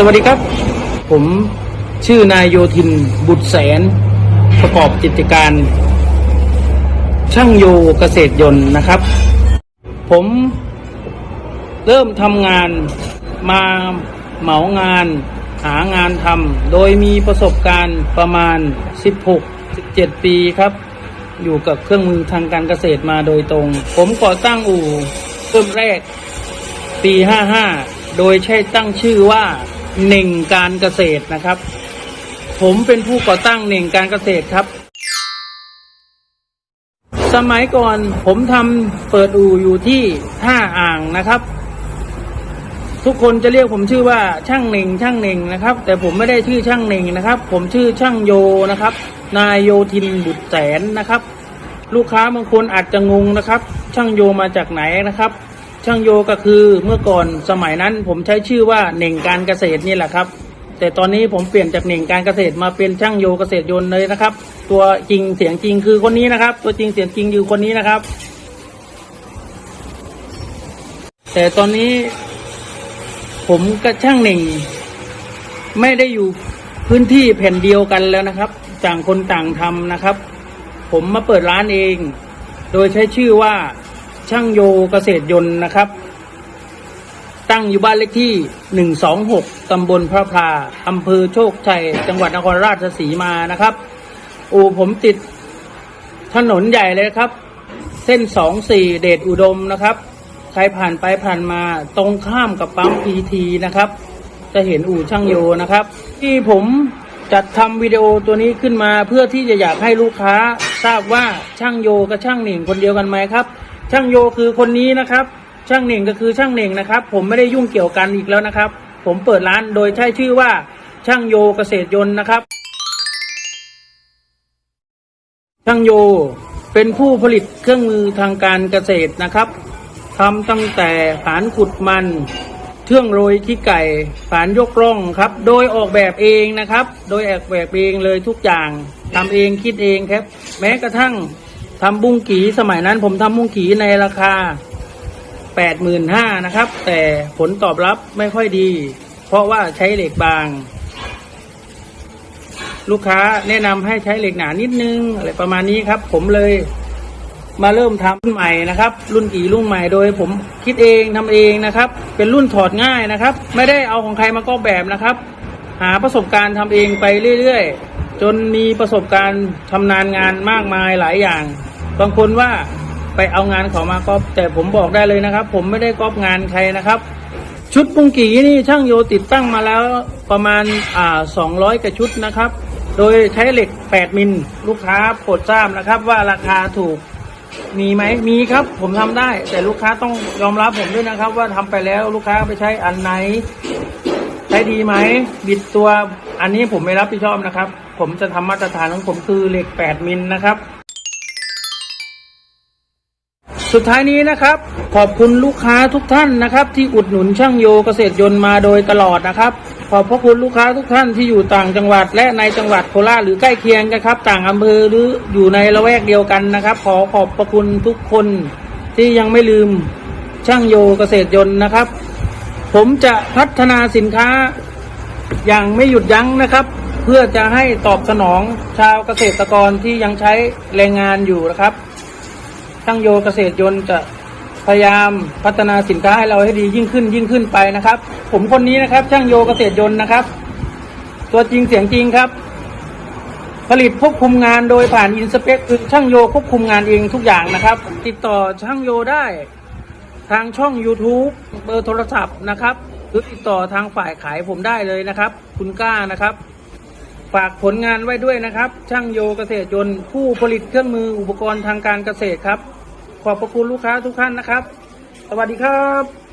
สวัสดีครับ ผมชื่อนายโยธินบุตรแสน ประกอบกิจการ ช่างโยเกษตรยนต์นะครับ ผมเริ่มทำงานมาเหมางาน หางานทำโดยมีประสบการณ์ประมาณ 16-17 ปีครับ อยู่กับเครื่องมือทางการเกษตรมาโดยตรง ผมก่อตั้งอู่เริ่มแรกปี 55 โดยใช้ตั้งชื่อว่า เน่งการเกษตรนะครับ ผมเป็นผู้ก่อตั้งเน่งการเกษตรครับ สมัยก่อนผมทำเปิดอู่อยู่ที่ท่าอ่างนะครับ ทุกคนจะเรียกผมชื่อว่าช่างเน่งช่างเน่งนะครับ แต่ผมไม่ได้ชื่อช่างเน่งนะครับ ผมชื่อช่างโยนะครับ นายโยธินบุตรแสนนะครับ ลูกค้าบางคนอาจจะงงนะครับ ช่างโยมาจากไหนนะครับ ช่างโยก็คือเมื่อก่อนสมัยนั้นผมใช้ชื่อว่าเน่งการเกษตรนี่แหละครับ แต่ตอนนี้ผมเปลี่ยนจากเน่งการเกษตรมาเป็นช่างโยเกษตรยนต์เลยนะครับ ตัวจริงเสียงจริงคือคนนี้นะครับ ตัวจริงเสียงจริงอยู่คนนี้นะครับ แต่ตอนนี้ ผมกับช่างเน่ง ไม่ได้อยู่พื้นที่แผ่นเดียวกันแล้วนะครับต่างคนต่างทำนะครับ ผมมาเปิดร้านเอง โดยใช้ชื่อว่า ช่างโยเกษตรยนต์นะครับ ตั้งอยู่บ้านเลขที่ 126 ตำบลพระพลาอำเภอโชคชัย จังหวัดนครราชสีมานะครับ อู่ผมติดถนนใหญ่เลยครับ เส้น 24 เดชอุดมนะครับ ใครผ่านไปผ่านมาตรงข้ามกับปั๊มพีทีนะครับ จะเห็นอู่ช่างโยนะครับ ที่ผมจัดทำวิดีโอตัวนี้ขึ้นมาเพื่อที่จะอยากให้ลูกค้าทราบว่าช่างโยกับช่างหนิงคนเดียวกันไหมครับ ช่างโยคือคนนี้นะครับ ช่างหนิงก็คือช่างหนิงนะครับ ผมไม่ได้ยุ่งเกี่ยวกันอีกแล้วนะครับ ผมเปิดร้านโดยใช้ชื่อว่าช่างโยเกษตรยนต์นะครับ ช่างโยเป็นผู้ผลิตเครื่องมือทางการเกษตรนะครับทำตั้งแต่ผานขุดมันเครื่องโรยขี้ไก่ผานยกร่องครับ โดยออกแบบเองนะครับ โดยออกแบบเองเลยทุกอย่างทำเองคิดเองครับ แม้กระทั่ง ทำบุ้งกีสมัยนั้น ผมทำบุ้งกีในราคาแปดหมื่นห้านะครับ แต่ผลตอบรับไม่ค่อยดี เพราะว่าใช้เหล็กบาง ลูกค้าแนะนำให้ใช้เหล็กหนานิดนึงอะไรประมาณนี้ครับ ผมเลยมาเริ่มทำรุ่นใหม่นะครับ รุ่นกี่รุ่นใหม่โดย ผมคิดเองทำเองนะครับ เป็นรุ่นถอดง่ายนะครับ ไม่ได้เอาของใครมาก็แบบนะครับ หาประสบการณ์ทำเองไปเรื่อยๆ จนมีประสบการณ์ชำนาญงานมากมายหลายอย่าง บางคนว่าไปเอางานเขามาก็แต่ผมบอกได้เลยนะครับ ผมไม่ได้ก๊อปงานใครนะครับ ชุดปุงกีนี่ช่างโยติดตั้งมาแล้วประมาณอ่า200กว่าชุดนะครับ โดยใช้เหล็ก 8 มิลลูกค้าโปรดทราบนะครับ ว่าราคาถูกมีไหมมีครับ ผมทำได้ แต่ลูกค้าต้องยอมรับผมด้วยนะครับ ว่าทำไปแล้วลูกค้าไปใช้อันไหน ใช้ดีไหมบิดตัวอันนี้ผมไม่รับผิดชอบนะครับ ผมจะทำมาตรฐานของผมคือเหล็ก 8 มิลนะครับ สุดท้ายนี้นะครับ ขอบคุณลูกค้าทุกท่านนะครับ ที่อุดหนุนช่างโยเกษตรยนต์มาโดยตลอดนะครับ ขอบพระคุณลูกค้าทุกท่านที่อยู่ต่างจังหวัด และในจังหวัดโคราชหรือใกล้เคียงกันครับ ต่างอำเภอหรืออยู่ในละแวกเดียวกันนะครับ ขอขอบพระคุณทุกคนที่ยังไม่ลืมช่างโยเกษตรยนต์นะครับ ผมจะพัฒนาสินค้าอย่างไม่หยุดยั้งนะครับ เพื่อจะให้ตอบสนองชาวเกษตรกรที่ยังใช้แรงงานอยู่นะครับ ช่างโยเกษตรยนต์จะพยายามพัฒนาสินค้าให้เราให้ดียิ่งขึ้นยิ่งขึ้นไปนะครับ ผมคนนี้นะครับ ช่างโยเกษตรยนต์นะครับ ตัวจริงเสียงจริงครับ ผลิตควบคุมงานโดยผ่านอินสเปกคือช่างโยควบคุมงานเองทุกอย่างนะครับ ติดต่อช่างโยได้ ทางช่อง YouTube เบอร์โทรศัพท์นะครับ หรือติดต่อทางฝ่ายขายผมได้เลยนะครับ คุณกล้านะครับ ฝากผลงานไว้ด้วยนะครับ ช่างโยเกษตรยนต์ผู้ผลิตเครื่องมืออุปกรณ์ทางการเกษตรครับ ขอบพระคุณลูกค้าทุกท่านนะครับ สวัสดีครับ